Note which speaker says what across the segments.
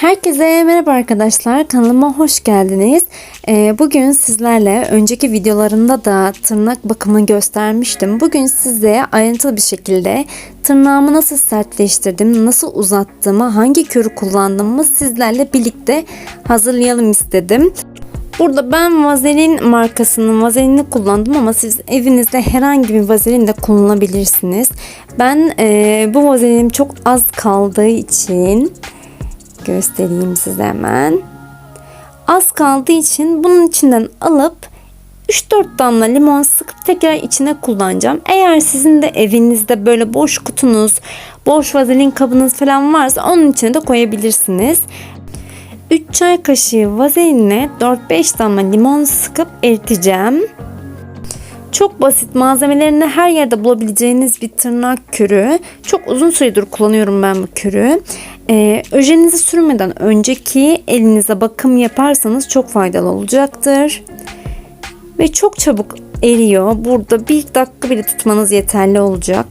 Speaker 1: Herkese merhaba arkadaşlar. Kanalıma hoş geldiniz. Ee, bugün sizlerle önceki videolarımda da tırnak bakımını göstermiştim. Bugün size ayrıntılı bir şekilde tırnağımı nasıl sertleştirdim, nasıl uzattığımı, hangi körü kullandığımı sizlerle birlikte hazırlayalım istedim. Burada ben vazelin markasının vazelini kullandım ama siz evinizde herhangi bir vazelin de kullanabilirsiniz. Ben e, bu vazelinim çok az kaldığı için göstereyim size hemen. Az kaldığı için bunun içinden alıp 3-4 damla limon sıkıp tekrar içine kullanacağım. Eğer sizin de evinizde böyle boş kutunuz, boş vazelin kabınız falan varsa onun içine de koyabilirsiniz. 3 çay kaşığı vazelinle 4-5 damla limon sıkıp eriteceğim. Çok basit malzemelerini her yerde bulabileceğiniz bir tırnak kürü. Çok uzun süredir kullanıyorum ben bu kürü. Ee, öjenizi sürmeden önceki elinize bakım yaparsanız çok faydalı olacaktır. Ve çok çabuk eriyor. Burada bir dakika bile tutmanız yeterli olacak.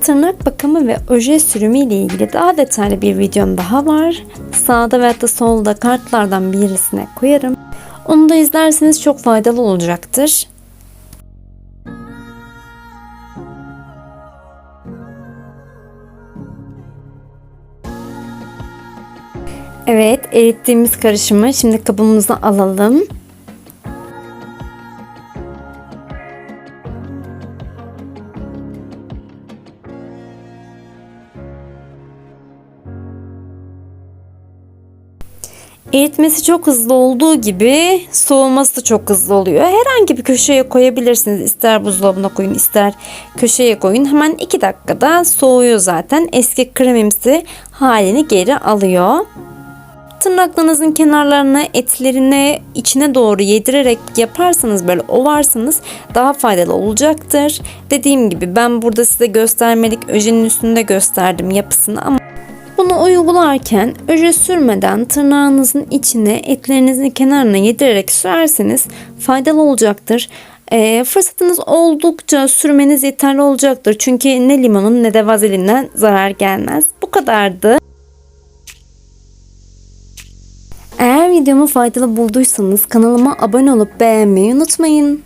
Speaker 1: Tırnak bakımı ve oje sürümü ile ilgili daha detaylı bir videom daha var. Sağda veya da solda kartlardan birisine koyarım. Onu da izlerseniz çok faydalı olacaktır. Evet, erittiğimiz karışımı şimdi kabımıza alalım. Eritmesi çok hızlı olduğu gibi soğuması da çok hızlı oluyor. Herhangi bir köşeye koyabilirsiniz. İster buzdolabına koyun ister köşeye koyun. Hemen 2 dakikada soğuyor zaten. Eski kremimsi halini geri alıyor. Tırnaklarınızın kenarlarına, etlerine, içine doğru yedirerek yaparsanız böyle ovarsanız daha faydalı olacaktır. Dediğim gibi ben burada size göstermelik öjenin üstünde gösterdim yapısını ama bunu uygularken öje sürmeden tırnağınızın içine etlerinizin kenarına yedirerek sürerseniz faydalı olacaktır. E, fırsatınız oldukça sürmeniz yeterli olacaktır. Çünkü ne limonun ne de vazelinden zarar gelmez. Bu kadardı. Eğer videomu faydalı bulduysanız kanalıma abone olup beğenmeyi unutmayın.